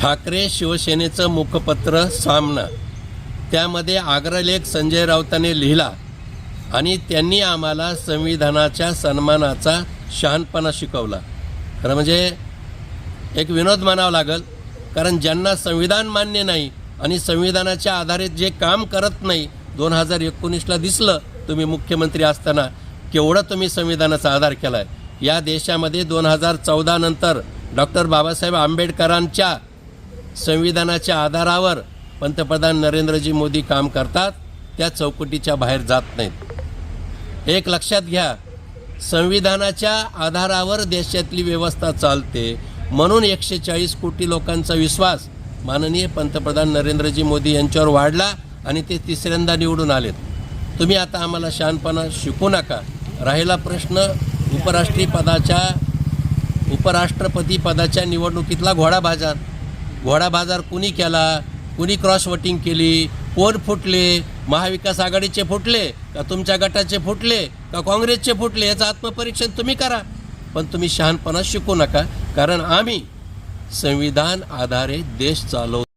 ठाकरे शिवसेनेचं मुखपत्र सामना. त्यामध्ये आग्रलेख संजय राऊतांनी लिहिला आणि त्यांनी आम्हाला संविधानाच्या सन्मानाचा शहाणपणा शिकवला. खरं म्हणजे एक विनोद मानावा लागल कारण ज्यांना संविधान मान्य नाही आणि संविधानाच्या आधारित जे काम करत नाही दोन हजार एकोणीसला दिसलं तुम्ही मुख्यमंत्री असताना केवढं तुम्ही संविधानाचा आधार केला आहे या देशामध्ये दोन हजार चौदानंतर डॉक्टर बाबासाहेब आंबेडकरांच्या संविधानाच्या आधारावर पंतप्रधान नरेंद्रजी मोदी काम करतात त्या चौकटीच्या बाहेर जात नाहीत. एक लक्षात घ्या संविधानाच्या आधारावर देशातली व्यवस्था चालते म्हणून एकशे चाळीस कोटी लोकांचा विश्वास माननीय पंतप्रधान नरेंद्रजी मोदी यांच्यावर वाढला आणि ते तिसऱ्यांदा निवडून आलेत. तुम्ही आता आम्हाला शहाणपणा शिकू नका. राहिला प्रश्न उपराष्ट्रीय पदाच्या उपराष्ट्रपती पदाच्या निवडणुकीतला घोडा बाजार घोडा बाजार कुणी केला कुणी क्रॉस वोटिंग केली कोण फुटले महाविकास आघाडीचे फुटले का तुमच्या गटाचे फुटले का काँग्रेसचे फुटले याचं आत्मपरीक्षण तुम्ही करा. पण तुम्ही शहाणपणा शिकू नका कारण आम्ही संविधान आधारे देश चालवतो